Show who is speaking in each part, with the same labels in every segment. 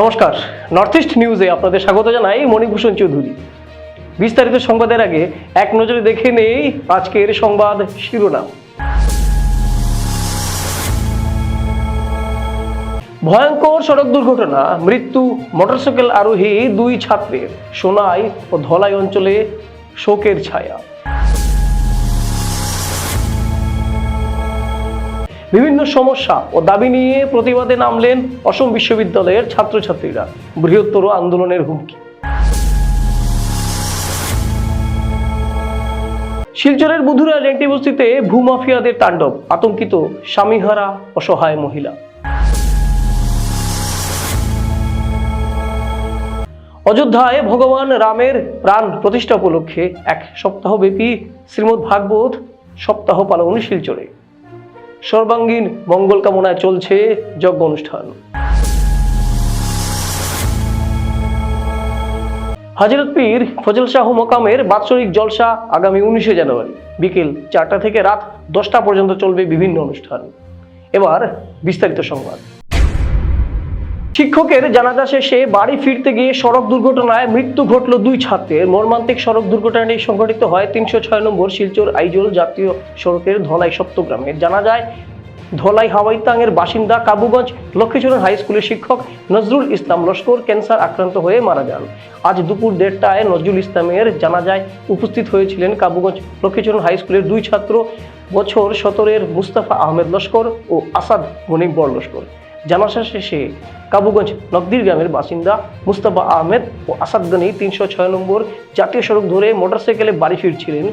Speaker 1: নমস্কার। North east নিউজে আপনাদের স্বাগত জানাই মণিভূষণ চৌধুরী। বিস্তারিত সংবাদের আগে এক নজরে দেখে নেই আজকের সংবাদ শিরোনাম। ভয়ঙ্কর সড়ক দুর্ঘটনা, মৃত্যু মোটরসাইকেল আরোহী দুই ছাত্রের, সোনাই ও ধলাই অঞ্চলে শোকের ছায়া। বিভিন্ন সমস্যা ও দাবি নিয়ে প্রতিবাদে নামলেন অসম বিশ্ববিদ্যালয়ের ছাত্রছাত্রীরা। বৃহত্তর আন্দোলনের হুমকি। শিলচরের বুধুরা রেন্টি বস্তিতে ভূমাফিয়াদের তাণ্ডব, আতঙ্কিত স্বামীহারা, অসহায় মহিলা। অযোধ্যায় ভগবান রামের প্রাণ প্রতিষ্ঠা উপলক্ষে এক সপ্তাহব্যাপী শ্রীমদ্ ভাগবত সপ্তাহ পালন শিলচরে। সর্বাঙ্গীন মঙ্গল কামনায় চলছে যজ্ঞ অনুষ্ঠান হাজরত পীর ফজল শাহ মোকামের বাৎসরিক জলসা আগামী উনিশে জানুয়ারি, বিকেল চারটা থেকে রাত দশটা পর্যন্ত চলবে বিভিন্ন অনুষ্ঠান। এবার বিস্তারিত সংবাদ। শিক্ষকের জানাজা শেষে বাড়ি ফিরতে গিয়ে সড়ক দুর্ঘটনায় মৃত্যু ঘটল দুই ছাত্রের। মর্মান্তিক সড়ক দুর্ঘটনাটি সংঘটিত হয় তিনশো ছয় নম্বর শিলচর আইজল জাতীয় সড়কের ধলাই সপ্তগ্রামে। জানা যায়, ধলাই হাওয়াইতাংয়ের বাসিন্দা কাবুগঞ্জ লক্ষ্মীচরণ হাই স্কুলের শিক্ষক নজরুল ইসলাম লস্কর ক্যান্সার আক্রান্ত হয়ে মারা যান। আজ দুপুর দেড়টায় নজরুল ইসলামের জানাজায় উপস্থিত হয়েছিলেন কাবুগঞ্জ লক্ষ্মীচরণ হাই স্কুলের দুই ছাত্র বছর সতেরের মুস্তাফা আহমেদ লস্কর ও আসাদ গনিক বড় লস্কর। জানাসা শেষে কাবুগঞ্জ নকদির গ্রামের বাসিন্দা মুস্তাফা আহমেদ ও আসাদ তিনশো ছয় নম্বর জাতীয় সড়ক ধরে মোটরসাইকেলে বাড়ি ফিরছিলেন।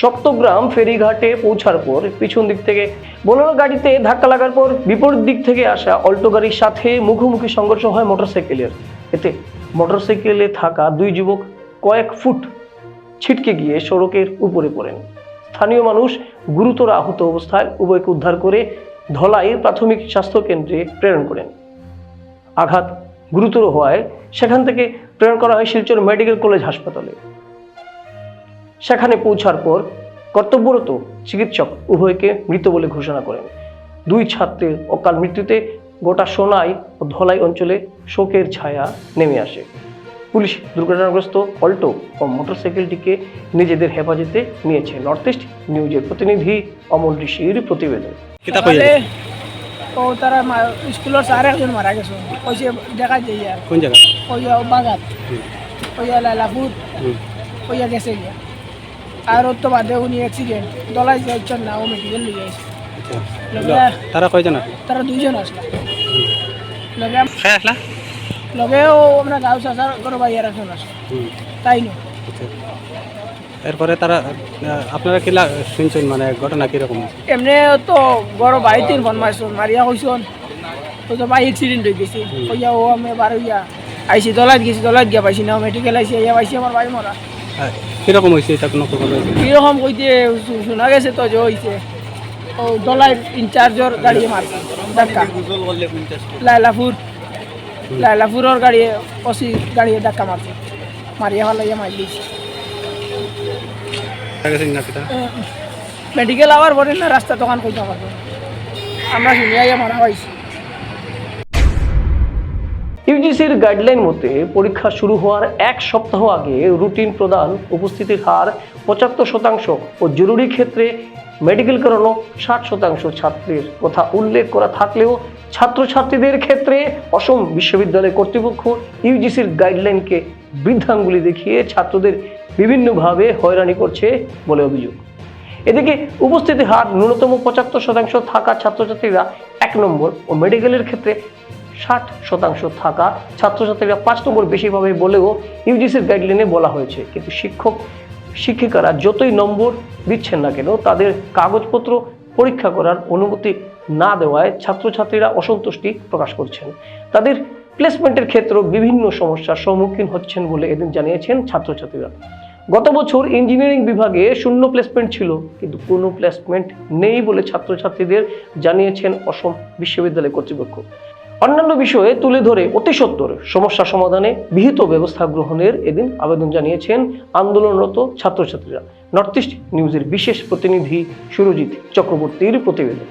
Speaker 1: সপ্তগ্রাম ফেরিঘাটে পৌঁছার পর পিছন দিক থেকে বোলেরো গাড়িতে ধাক্কা লাগার পর বিপরীত দিক থেকে আসা অল্টো গাড়ির সাথে মুখোমুখি সংঘর্ষ হয় মোটরসাইকেলের। এতে মোটরসাইকেলে থাকা দুই যুবক কয়েক ফুট ছিটকে গিয়ে সড়কের উপরে পড়েন। স্থানীয় মানুষ গুরুতর আহত অবস্থায় উভয়কে উদ্ধার করে ধলাই প্রাথমিক স্বাস্থ্য কেন্দ্রে প্রেরণ করেন। আঘাত গুরুতর হওয়ায় সেখান থেকে প্রেরণ করা হয় শিলচর মেডিকেল কলেজ হাসপাতালে। সেখানে পৌঁছার পর কর্তব্যরত চিকিৎসক উভয়কে মৃত বলে ঘোষণা করেন। দুই ছাত্রের অকাল মৃত্যুতে গোটা সোনাই ও ধলাই অঞ্চলে শোকের ছায়া নেমে আসে। পুলিশ দুর্ঘটনাগ্রস্ত অল্টো ও মোটরসাইকেলটিকে নিজেদের হেফাজতে নিয়েছে নর্থ ইস্ট নিউজের প্রতিনিধি অমল ঋষির প্রতিবেদন।
Speaker 2: কিতা কই
Speaker 3: ও তারা স্কুলের স্যার একজন মারা গেছে। কইছে দেখা যাই আর
Speaker 2: কোন জায়গা
Speaker 3: কইয়া বাগাত। কইয়া লালাপুর কইয়া গেছে গিয়া আর ওর তো বাদে উনি অ্যাক্সিডেন্ট দলাই যাইছেন না ও মেডিকেল নিয়ে লগে
Speaker 2: তারা কয়জন আছে?
Speaker 3: তারা দুইজন আসলো লগে
Speaker 2: আসলা
Speaker 3: লগে ও আমরা গাঁও চাষার ঘর বাইয়ার একজন আসলো তাই নো
Speaker 2: এরপরে তারা আপনারা কিলা শুনছেন মানে ঘটনা কীরকম?
Speaker 3: এমনি তো বড় তিন ফোন মারছুন মারিয়া কইছুন তো ভাই অ্যাক্সিডেন্ট হয়ে গেছে। কইয়া ও আমি বার হইয়া আইসি দলাত গেছি দলাত গিয়া পাইছি না মেডিকেল আইসি ইয়া পাইছি আমার ভাই মরা।
Speaker 2: কীরকম হয়েছে এটা কোনো
Speaker 3: কীরকম কইতে শু- শোনা গেছে তো যে হইছে। ও দলাই ইনচার্জর গাড়ি মারছে ধাক্কা। লাইলাপুর লাইলাপুরের গাড়ি অসি গাড়ি ধাক্কা মারছে। মারিয়া হল ইয়া মারি দিয়েছে মেডিকেল আওয়ার পরে না রাস্তা দোকান কইতে পারব। আমরা শুনিয়া মারা পাইছি
Speaker 1: ইউজিসির গাইডলাইন মতে পরীক্ষা শুরু হওয়ার এক সপ্তাহ আগে রুটিন প্রদান উপস্থিতির হার পঁচাত্তর শতাংশ ও জরুরি ক্ষেত্রে মেডিকেল করানো ষাট শতাংশ ছাত্রের কথা উল্লেখ করা থাকলেও ছাত্রছাত্রীদের ক্ষেত্রে অসম বিশ্ববিদ্যালয় কর্তৃপক্ষ ইউজিসির গাইডলাইনকে বৃদ্ধাঙ্গুলি দেখিয়ে ছাত্রদের বিভিন্নভাবে হয়রানি করছে বলে অভিযোগ। এদিকে উপস্থিতি হার ন্যূনতম পঁচাত্তর শতাংশ থাকা ছাত্রছাত্রীরা এক নম্বর ও মেডিকেলের ক্ষেত্রে ষাট শতাংশ থাকা ছাত্রছাত্রীরা পাঁচ নম্বর বেশি পাবে বলেও ইউজিসির গাইডলাইনে বলা হয়েছে। কিন্তু শিক্ষক, শিক্ষিকারা যতই নম্বর দিচ্ছেন না কেন, তাদের কাগজপত্র পরীক্ষা করার অনুমতি না দেওয়ায় ছাত্রছাত্রীরা অসন্তুষ্টি প্রকাশ করছেন। তাদের প্লেসমেন্টের ক্ষেত্রেও বিভিন্ন সমস্যার সম্মুখীন হচ্ছেন বলে এদিন জানিয়েছেন ছাত্রছাত্রীরা। গত বছর ইঞ্জিনিয়ারিং বিভাগে শূন্য প্লেসমেন্ট ছিল, কিন্তু কোনো প্লেসমেন্ট নেই বলে ছাত্রছাত্রীদের জানিয়েছেন অসম বিশ্ববিদ্যালয় কর্তৃপক্ষ। অন্যান্য বিষয়ে তুলে ধরে অতি সত্বর সমস্যা সমাধানে বিহিত ব্যবস্থা গ্রহণের এদিন আবেদন জানিয়েছেন আন্দোলনরত ছাত্রছাত্রীরা। নর্থ ইস্ট নিউজের বিশেষ প্রতিনিধি সুরজিৎ চক্রবর্তীর প্রতিবেদন।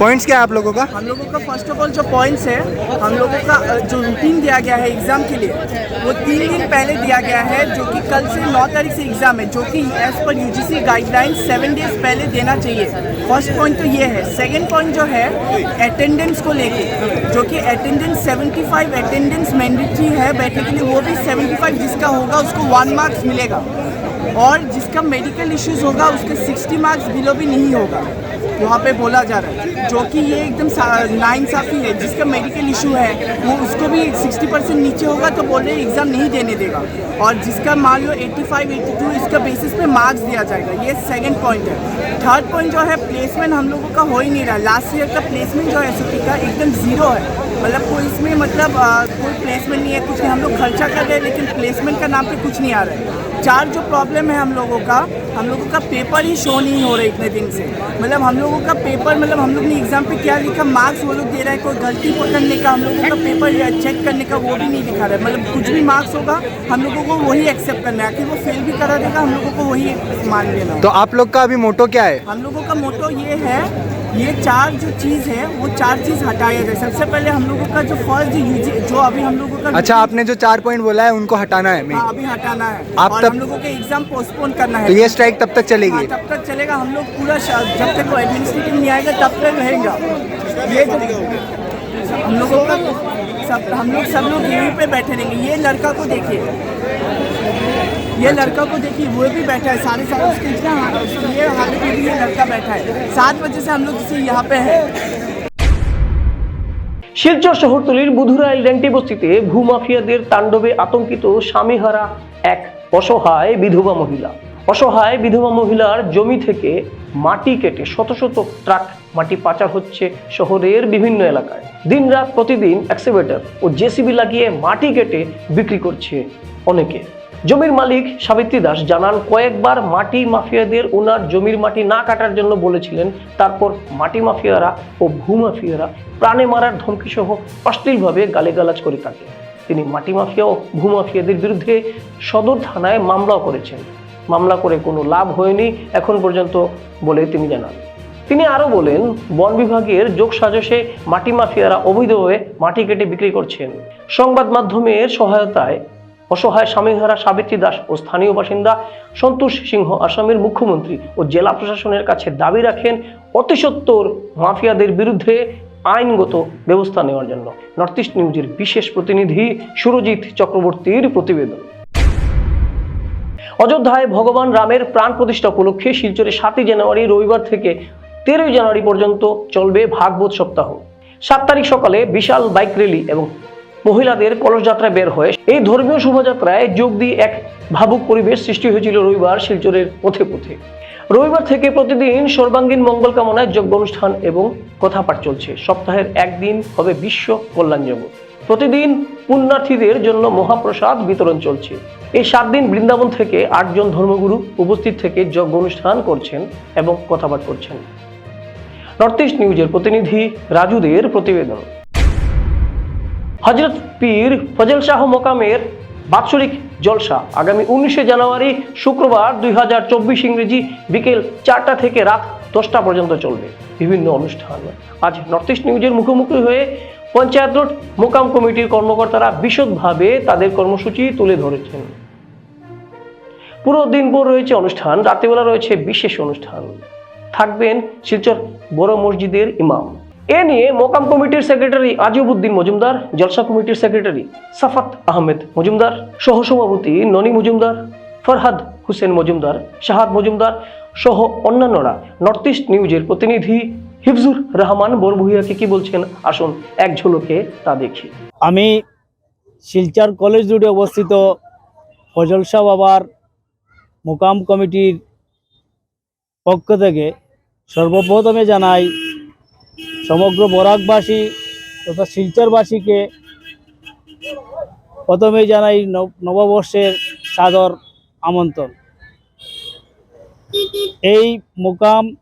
Speaker 4: पॉइंट्स क्या है आप लोगों का?
Speaker 5: हम लोगों का फ़र्स्ट ऑफ़ ऑल जो पॉइंट्स है, हम लोगों का जो रूटीन दिया गया है एग्ज़ाम के लिए, वो तीन दिन पहले दिया गया है, जो कि कल से नौ तारीख से एग्ज़ाम है, जो कि as per UGC guideline seven days पहले देना चाहिए। फ़र्स्ट पॉइंट तो ये है। सेकेंड पॉइंट जो है अटेंडेंस को लेके, जो कि अटेंडेंस 75 अटेंडेंस मैंडेटरी है, बैठने के लिए वो भी 75 जिसका होगा, उसको वन मार्क्स मिलेगा। और जिसका मेडिकल इश्यूज़ होगा, उसके 60 मार्क्स बिलो भी नहीं होगा। वहाँ पे बोला जा रहा है, जो कि ये एकदम नाइंसाफ़ी है, जिसका मेडिकल इशू है, वो उसको भी 60 परसेंट नीचे होगा तो बोल एग्ज़ाम नहीं देने देगा। और जिसका मान लो 85 82 इसका बेसिस पे मार्क्स दिया जाएगा, ये सेकंड पॉइंट है। थर्ड पॉइंट जो है प्लेसमेंट हम लोगों का हो ही नहीं रहा। लास्ट ईयर का प्लेसमेंट जो है एस का एकदम ज़ीरो है। मतलब कोई इसमें मतलब कोई प्लेसमेंट नहीं है, कुछ नहीं, हम लोग खर्चा कर रहे हैं, लेकिन प्लेसमेंट का नाम पे कुछ नहीं आ रहा है। चार जो प्रॉब्लम है हम लोगों का हम लोगों का पेपर ही शो नहीं हो रहा इतने दिन से। मतलब हम लोगों का पेपर मतलब हम लोग ने एग्ज़ाम पे क्या लिखा मार्क्स वो लोग दे रहा है कोई गलती पकड़ने का हम लोगों का पेपर चेक करने का वो भी नहीं दिखा रहा है। मतलब कुछ भी मार्क्स होगा हम लोगों को वही एक्सेप्ट करना है। आखिर वो फेल भी करा देगा हम लोगों को वही मान लेना।
Speaker 4: तो आप लोग का अभी मोटो क्या है?
Speaker 5: हम लोगों का मोटो ये है ये चार जो चीज़ है वो चार चीज़ हटाया जाए सबसे पहले हम लोगों का जो फ़र्स्ट जो जो अभी हम लोगों का
Speaker 4: अच्छा आपने जो चार पॉइंट बोला है उनको हटाना है
Speaker 5: हाँ, अभी हटाना है।
Speaker 4: आप
Speaker 5: और
Speaker 4: तब-
Speaker 5: हम लोगों के एग्ज़ाम पोस्टपोन करना है।
Speaker 4: तो
Speaker 5: है
Speaker 4: ये स्ट्राइक तब तक
Speaker 5: हाँ,
Speaker 4: चलेगी
Speaker 5: तब तक चलेगा। हम लोग पूरा जब तक वो एडमिनिस्ट्रेटिव नहीं आएगा तब तक रहेगा। ये हम लोगों का सब हम लोग सब लोग यहीं पे बैठे रहेंगे। ये लड़का को देखिए। ये लड़का को देखिए वो भी बैठा है सारे सारे उसके इतना हाँ, ये हालत में भी ये लड़का बैठा है सात बजे से हम लोग इसे यहाँ पे है
Speaker 1: শিলচর শহরতলির বুধুরাইল রেন্টি বস্তিতে ভূমাফিয়াদের তাণ্ডবে আতঙ্কিত স্বামীহারা এক অসহায় বিধবা মহিলা অসহায় বিধবা মহিলার জমি থেকে মাটি কেটে শত শত ট্রাক মাটি পাচার হচ্ছে শহরের বিভিন্ন এলাকায় দিনরাত প্রতিদিন এক্সিভেটর ও জেসিবি লাগিয়ে মাটি কেটে বিক্রি করছে অনেকে জমির মালিক সাবিত্রী দাস জানান, কয়েকবার মাটি মাফিয়াদের ওনার জমির মাটি না কাটার জন্য বলেছিলেন, তারপর মাটি মাফিয়ারা ও ভূমাফিয়ারা প্রাণে মারার ধমকি সহ অশ্লীলভাবে গালিগালাজ করে থাকে। তিনি মাটি মাফিয়া ও ভূমাফিয়াদের বিরুদ্ধে সদর থানায় মামলাও করেছেন। মামলা করে কোনো লাভ হয়নি এখন পর্যন্ত বলে তিনি জানান। তিনি আরও বলেন, বন বিভাগের যোগ সাজসে মাটি মাফিয়ারা অবৈধভাবে মাটি কেটে বিক্রি করছেন। সংবাদ মাধ্যমের সহায়তায় অসহায় স্বামীহারা সাবিত্রী দাস ও স্থানীয় বাসিন্দা সন্তোষ সিংহ আসামের মুখ্যমন্ত্রী ও জেলা প্রশাসনের কাছে দাবি রাখেন অতি সত্বর মাফিয়াদের বিরুদ্ধে আইনগত ব্যবস্থা নেওয়ার জন্য। নর্থ ইস্ট নিউজের বিশেষ প্রতিনিধি সুরজিৎ চক্রবর্তীর প্রতিবেদন। অযোধ্যায় ভগবান রামের প্রাণ প্রতিষ্ঠা উপলক্ষে শিলচরে সাতই জানুয়ারি রবিবার থেকে তেরোই জানুয়ারি পর্যন্ত চলবে ভাগবত সপ্তাহ। সাত তারিখ সকালে বিশাল বাইক র্যালি এবং মহিলাদের কলসযাত্রা বের হয়ে এই ধর্মীয় শোভাযাত্রায় যোগ দিয়ে এক ভাবুক পরিবেশ সৃষ্টি হয়েছিল রবিবার শিলচরের পথে পথে। রবিবার থেকে প্রতিদিন সর্বাঙ্গীন মঙ্গল কামনায় যজ্ঞ অনুষ্ঠান এবং কথাপাঠ চলছে। সপ্তাহের একদিন হবে বিশ্ব কল্যাণ জগৎ প্রতিদিন পুণ্যার্থীদের জন্য মহাপ্রসাদ বিতরণ চলছে। এই সাত দিন বৃন্দাবন থেকে আটজন ধর্মগুরু উপস্থিত থেকে যজ্ঞ অনুষ্ঠান করছেন এবং কথাপাঠ করছেন। নর্থ ইস্ট নিউজের প্রতিনিধি রাজুদের প্রতিবেদন। হজরত পীর ফজল শাহ মোকামের বাৎসরিক জলসা আগামী উনিশে জানুয়ারি শুক্রবার দুই হাজার চব্বিশ ইংরেজি বিকেল চারটা থেকে রাত দশটা পর্যন্ত চলবে। বিভিন্ন অনুষ্ঠান। আজ নর্থ ইস্ট নিউজের মুখোমুখি হয়ে পঞ্চায়েত রোড মোকাম কমিটির কর্মকর্তারা বিশদভাবে তাদের কর্মসূচি তুলে ধরেছেন। পুরো দিনভর রয়েছে অনুষ্ঠান, রাত্রিবেলা রয়েছে বিশেষ অনুষ্ঠান। থাকবেন শিলচর বড় মসজিদের ইমাম। এ নিয়ে মোকাম কমিটির সেক্রেটারি আজিবুদ্দিন মজুমদার, জলসা কমিটির সেক্রেটারি সাফাত আহমেদ মজুমদার, সহসভাপতি ননী মজুমদার, ফরহাদ হুসেন মজুমদার, শাহাদ মজুমদার সহ অন্যান্যরা নর্থ ইস্ট নিউজের প্রতিনিধি হিফজুর রহমান বরভুইয়াকে কি বলছেন? আসুন এক ঝলকে তা দেখি।
Speaker 6: আমি শিলচর কলেজ রোডে অবস্থিত ফজল শাহ বাবার মোকাম কমিটির পক্ষ থেকে সর্বপ্রথমে জানাই সমগ্র বরাকবাসী তথা শিলচরবাসীকে প্রথমেই জানাই নব- নববর্ষের সাদর আমন্ত্রণ। এই মোকাম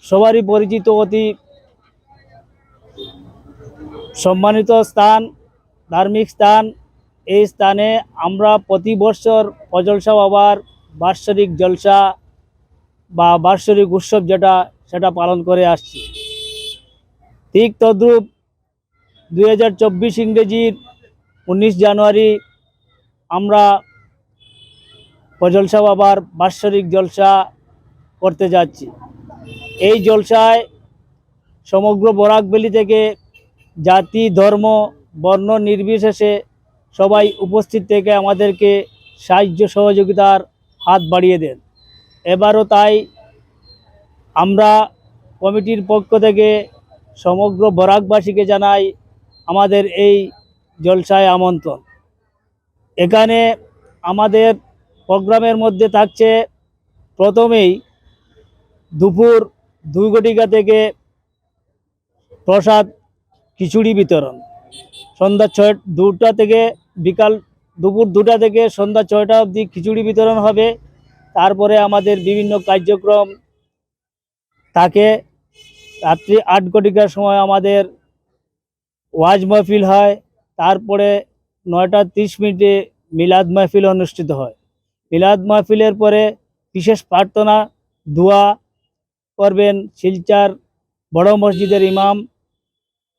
Speaker 6: সবারই পরিচিত অতি সম্মানিত স্থান, ধার্মিক স্থান। এই স্থানে আমরা প্রতি বছর ফজলসা বাবার বাৎসরিক জলসা বা বাৎসরিক উৎসব যেটা, সেটা পালন করে আসছি। ঠিক তদ্রূপ দুই হাজার চব্বিশ ইংরেজির উনিশ জানুয়ারি আমরা জলসা বাবার বাৎসরিক জলসা করতে যাচ্ছি। এই জলসায় সমগ্র বরাকবেলি থেকে জাতি, ধর্ম, বর্ণ নির্বিশেষে সবাই উপস্থিত থেকে আমাদেরকে সাহায্য সহযোগিতার হাত বাড়িয়ে দেন। এবারও তাই আমরা কমিটির পক্ষ থেকে সমগ্র বরাকবাসীকে জানাই আমাদের এই জলসায় আমন্ত্রণ। এখানে আমাদের প্রোগ্রামের মধ্যে থাকছে প্রথমেই দুপুর দুই ঘটিকা থেকে প্রসাদ খিচুড়ি বিতরণ। সন্ধ্যা ছয় দুটা থেকে বিকাল দুপুর দুটা থেকে সন্ধ্যা ছয়টা অবধি খিচুড়ি বিতরণ হবে। তারপরে আমাদের বিভিন্ন কার্যক্রম থাকে। রাত্রি আট ঘটিকার সময় আমাদের ওয়াজ মাহফিল হয়, তারপরে নয়টা তিরিশ মিনিটে মিলাদ মাহফিল অনুষ্ঠিত হয়। মিলাদ মাহফিলের পরে বিশেষ প্রার্থনা, দোয়া করবেন শিলচার বড় মসজিদের ইমাম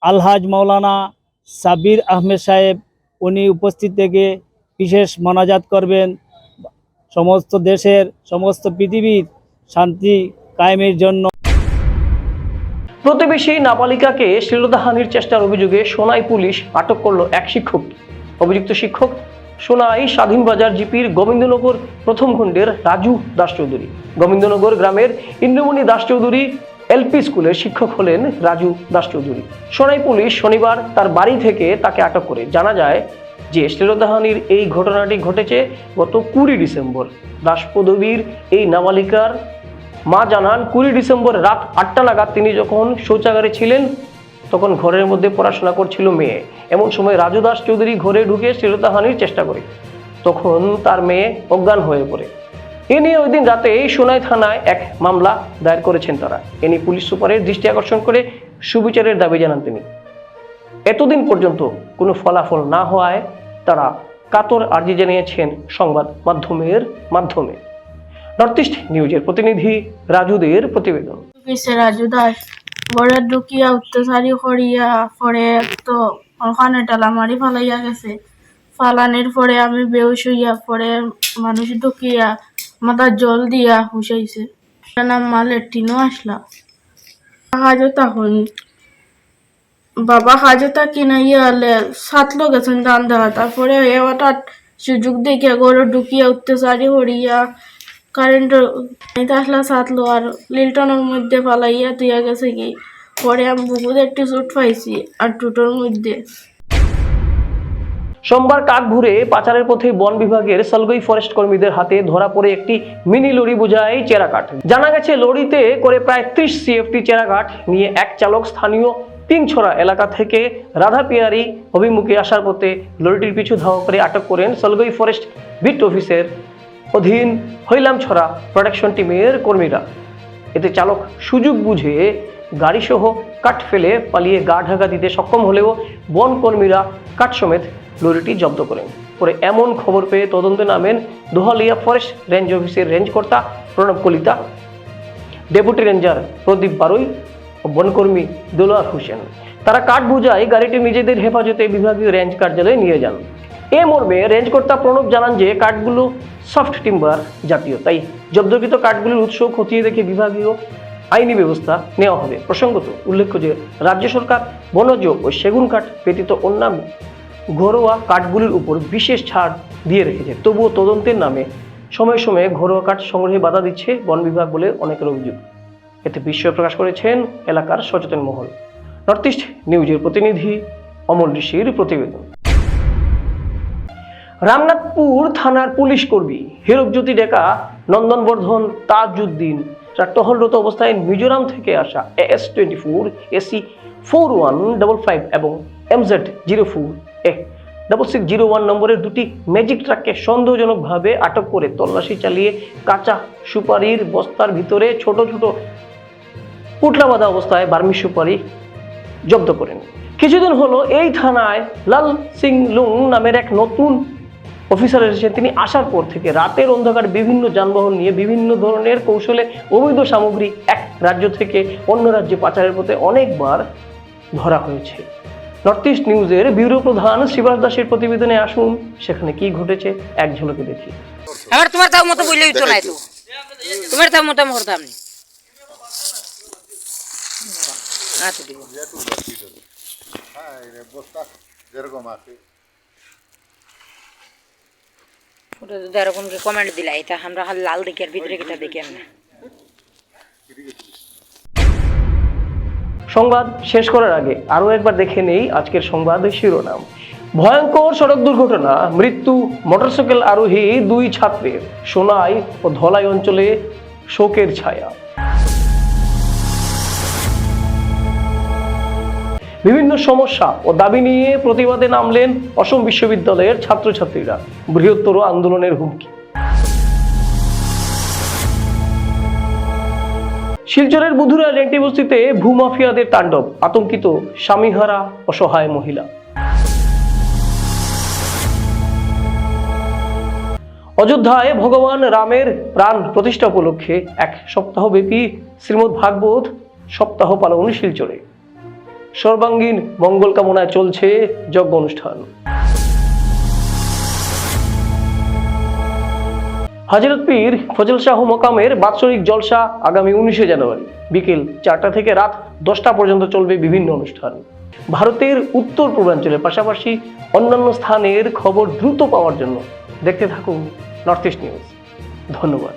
Speaker 6: আলহাজ মাওলানা সাবির আহমেদ সাহেব, উনি উপস্থিত থেকে বিশেষ মোনাজাত করবেন। সমস্ত দেশের, সমস্ত পৃথিবীর শান্তি কায়েমের জন্য
Speaker 1: প্রতিবেশী নাবালিকাকে শ্লীলতাহানির চেষ্টার অভিযোগে সোনাই পুলিশ আটক করল এক শিক্ষক। অভিযুক্ত শিক্ষক সোনাই স্বাধীন বাজার জিপির গোবিন্দনগর প্রথম খণ্ডের রাজু দাস চৌধুরী গোবিন্দনগর গ্রামের ইন্দ্রমণি দাস চৌধুরী এলপি স্কুলের শিক্ষক হলেন রাজু দাস চৌধুরী সোনাই পুলিশ শনিবার তার বাড়ি থেকে তাকে আটক করে। জানা যায় যে শ্লীলতাহানির এই ঘটনাটি ঘটেছে গত কুড়ি ডিসেম্বর। দাস পদবীর এই নাবালিকার মা জানান কুড়ি ডিসেম্বর রাত আটটা নাগাদ তিনি যখন শৌচাগারে ছিলেন, তখন ঘরের মধ্যে পড়াশোনা করছিল মেয়ে। এমন সময় রাজু দাস চৌধুরী ঘরে ঢুকে শ্লীলতাহানির চেষ্টা করে। তখন তার মেয়ে অজ্ঞান হয়ে পড়ে। এ নিয়ে ওই দিন রাতে এই সোনাই থানায় এক মামলা দায়ের করেছেন তারা। এ নিয়ে পুলিশ সুপারের দৃষ্টি আকর্ষণ করে সুবিচারের দাবি জানান তিনি। এতদিন পর্যন্ত কোনো ফলাফল না হওয়ায় তারা কাতর আর্জি জানিয়েছেন সংবাদ মাধ্যমের মাধ্যমে। নর্থ ইস্ট নিউজের প্রতিনিধি রাজুদের প্রতিবেদন।
Speaker 7: রাজু দাস ঘরে ঢুকিয়া অত্যাচারি করিয়া পরে তো ওখানে টালা মারি ফালাইয়া গেছে। ফালানির পরে আমি বেউস হইয়া পরে মানুষ ঢুকিয়া মাথা জল দিয়া হুসাইছে নাম মালের টিনও আসলা। কাজও তখন বাবা কাজটা কিনাইয়া হলে সাতলো গেছেন দান দেওয়া। তারপরে এ হঠাৎ সুযোগ দেখিয়া ঘরে ঢুকিয়া অত্যাচারি করিয়া কারেন্টের পানিতে আসলা, সাতলো আর লিল্টনের মধ্যে পালাইয়া দিয়া গেছে কি? পরে আমি বুকুতে একটু চোট পাইছি আর টুটোর মধ্যে।
Speaker 1: সোমবার কাকভুরে পাচারের পথে বন বিভাগের সলগই ফরেস্ট কর্মীদের হাতে ধরা পড়ে একটি মিনি লরি বোঝাই চেরাকাঠ। জানা গেছে, লরিতে করে প্রায় ত্রিশ সিএফটি চেরাকাঠ নিয়ে এক চালক স্থানীয় তিনছড়া এলাকা থেকে রাধা পিয়ারি অভিমুখে আসার পথে লরিটির পিছু ধাওয়া করে আটক করেন সলগই ফরেস্ট বিট অফিসের অধীন হৈলামছড়া প্রোডাকশন টিমের কর্মীরা। এতে চালক সুযোগ বুঝে গাড়িসহ কাঠ ফেলে পালিয়ে গা ঢাকা দিতে সক্ষম হলেও বন কর্মীরা কাঠ সমেত লরিটি জব্দ করেন। পরে এমন খবর পেয়ে তদন্তে নামেন দোহালিয়া ফরেস্ট রেঞ্জ অফিসের রেঞ্জ কর্তা প্রণব কলিতা ডেপুটি রেঞ্জার প্রদীপ বারুই ও বনকর্মী দোলার হোসেন। তারা কাঠ বুঝায় গাড়িটি নিজেদের হেফাজতে বিভাগীয় রেঞ্জ কার্যালয়ে নিয়ে যান। এ মর্মে রেঞ্জ কর্তা প্রণব জানান যে কাঠগুলো সফট টিম্বার জাতীয়, তাই জব্দকৃত কাঠগুলির উৎস খতিয়ে দেখে বিভাগীয় আইনি ব্যবস্থা নেওয়া হবে। প্রসঙ্গত উল্লেখ্য যে রাজ্য সরকার বনজ ও সেগুন কাঠ ব্যতীত অন্যান্য ঘরোয়া কাঠগুলির উপর বিশেষ ছাড় দিয়ে রেখেছে। তবুও তদন্তের নামে সময়ে সময়ে ঘরোয়া কাঠ সংগ্রহে বাধা দিচ্ছে বন বিভাগ বলে অনেকের অভিযোগ। এতে বিস্ময় প্রকাশ করেছেন এলাকার সচেতন মহল। নর্থ ইস্ট নিউজের প্রতিনিধি অমল ঋষির প্রতিবেদন। রামনাথপুর থানার পুলিশ কর্মী হীরকজ্যোতি ডেকা, নন্দনবর্ধন তাজউদ্দিন তার টহলরত অবস্থায় মিজোরাম থেকে আসা S twenty four, AC four one double five এবং MZ zero four A. Double six zero one নম্বরের দুটি ম্যাজিক ট্রাককে সন্দেহজনকভাবে আটক করে তল্লাশি চালিয়ে কাঁচা সুপারির বস্তার ভিতরে ছোট ছোট পুটলা বাঁধা অবস্থায় বার্মি সুপারি জব্দ করেন। কিছুদিন হলো এই থানায় লাল সিং লুং নামের এক নতুন অফিসার এসেছেন তিনি আসার পর থেকে রাতের অন্ধকার বিভিন্ন যানবাহন নিয়ে বিভিন্ন ধরনের কৌশলে অবৈধ সামগ্রী এক রাজ্য থেকে অন্য রাজ্যে পাচারের পথে অনেকবার ধরা হয়েছে। নর্থ ইস্ট নিউজের ব্যুরো প্রধান শিবাস দাসের প্রতিবেদনে আসুন সেখানে কি ঘটেছে এক ঝলকে দেখি।
Speaker 8: আমার তোমার তাও মতো বললেই তো নাই তো। তোমার তাও মতো নি আচ্ছা ঠিক আছে। ওটা তো এরকম কমেন্ট আমরা লাল ভিতরে না
Speaker 1: সংবাদ শেষ করার আগে আরও একবার দেখে নেই আজকের সংবাদ শিরোনাম। ভয়ঙ্কর সড়ক দুর্ঘটনা, মৃত্যু, মোটরসাইকেল আরোহী দুই ছাত্রের, সোনাই ও ধলাই অঞ্চলে শোকের ছায়া। বিভিন্ন সমস্যা ও দাবি নিয়ে প্রতিবাদে নামলেন অসম বিশ্ববিদ্যালয়ের ছাত্রছাত্রীরা। বৃহত্তর আন্দোলনের হুমকি। শিলচরের বুধুরা রেন্টি বস্তিতে ভূমাফিয়াদের তাণ্ডব। আতঙ্কিত স্বামীহারা, অসহায় মহিলা। অযোধ্যায় ভগবান রামের প্রাণ প্রতিষ্ঠা উপলক্ষে এক সপ্তাহব্যাপী শ্রীমদ্ ভাগবত সপ্তাহ পালন শিলচরে। সর্বাঙ্গীন মঙ্গল কামনায় চলছে যজ্ঞ অনুষ্ঠান হজরত পীর ফজল শাহ মোকামের বাৎসরিক জলসা আগামী উনিশে জানুয়ারি, বিকেল চারটা থেকে রাত দশটা পর্যন্ত চলবে বিভিন্ন অনুষ্ঠান। ভারতের উত্তর পূর্বাঞ্চলের পাশাপাশি অন্যান্য স্থানের খবর দ্রুত পাওয়ার জন্য দেখতে থাকুন নর্থ ইস্ট নিউজ। ধন্যবাদ।